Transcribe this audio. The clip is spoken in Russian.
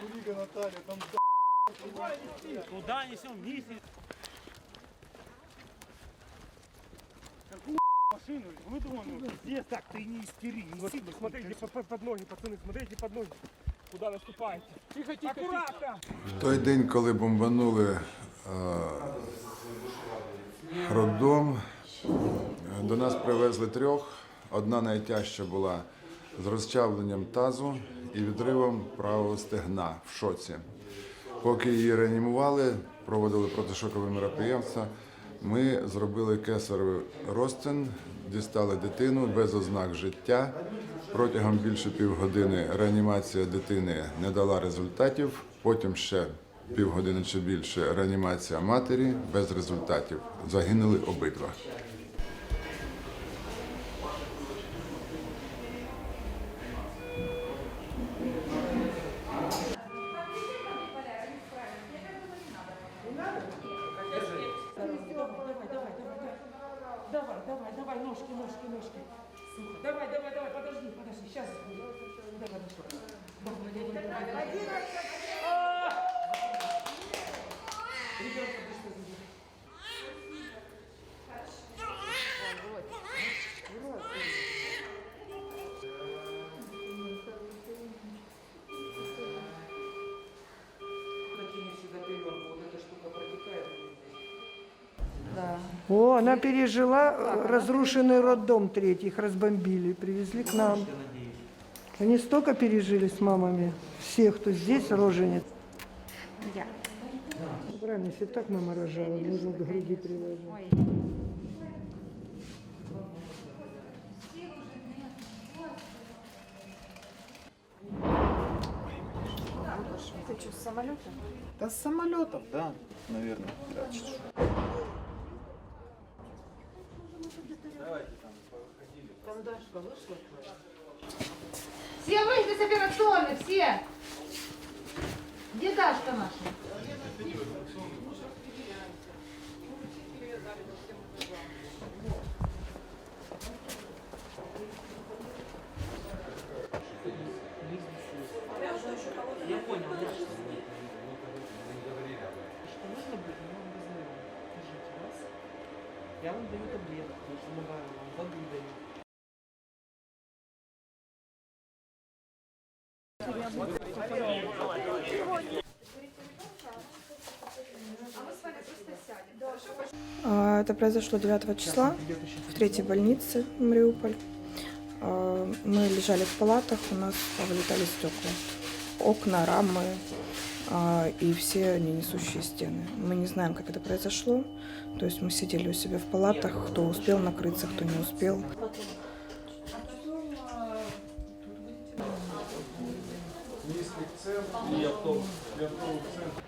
Кулига Наталья, там Куда несем вместе? Какую машину? Вы думаете, здесь так ты не истери. Не вот, смотрите под, под- под ноги, пацаны, смотрите под ноги. Куда наступаете? Тихо, тихо, Аккуратно! В той день, коли бомбанули е, роддом, е, до нас привезли трьох. Одна найтяжча була з розчавленням тазу і відривом правого стегна в шоці. Поки її реанімували, проводили протишокові мероприємства, ми зробили кесаревий розтин, дістали дитину без ознак життя. Протягом більше півгодини реанімація дитини не дала результатів. Потім ще півгодини чи більше реанімація матері без результатів. Загинули обидва. Давай, давай, давай, ножки, ножки, ножки. Давай, давай, давай, подожди, подожди, сейчас. Давай, давай, давай, давай, давай. А! О, она пережила э, разрушенный роддом третий, их разбомбили, привезли к нам. Они столько пережили с мамами, все, кто здесь, роженец. Правильно, если так мама рожала, нужно к груди приложить. Да с самолетов, да, наверное, прячешь. Все вышли с операционной, все! Где Дашка наша? Я понял, да. Что нужно будет, мы вам возьмем. Держите вас. Я вам даю таблетку, помогаю вам, воду даю. А, Это произошло 9 числа в третьей больнице Мариуполь. А, Мы лежали в палатах, у нас вылетали стекла. Окна, рамы и все несущие стены. Мы не знаем, как это произошло. То есть мы сидели у себя в палатах, кто успел накрыться, кто не успел. Есть ли центр, и автобус центр.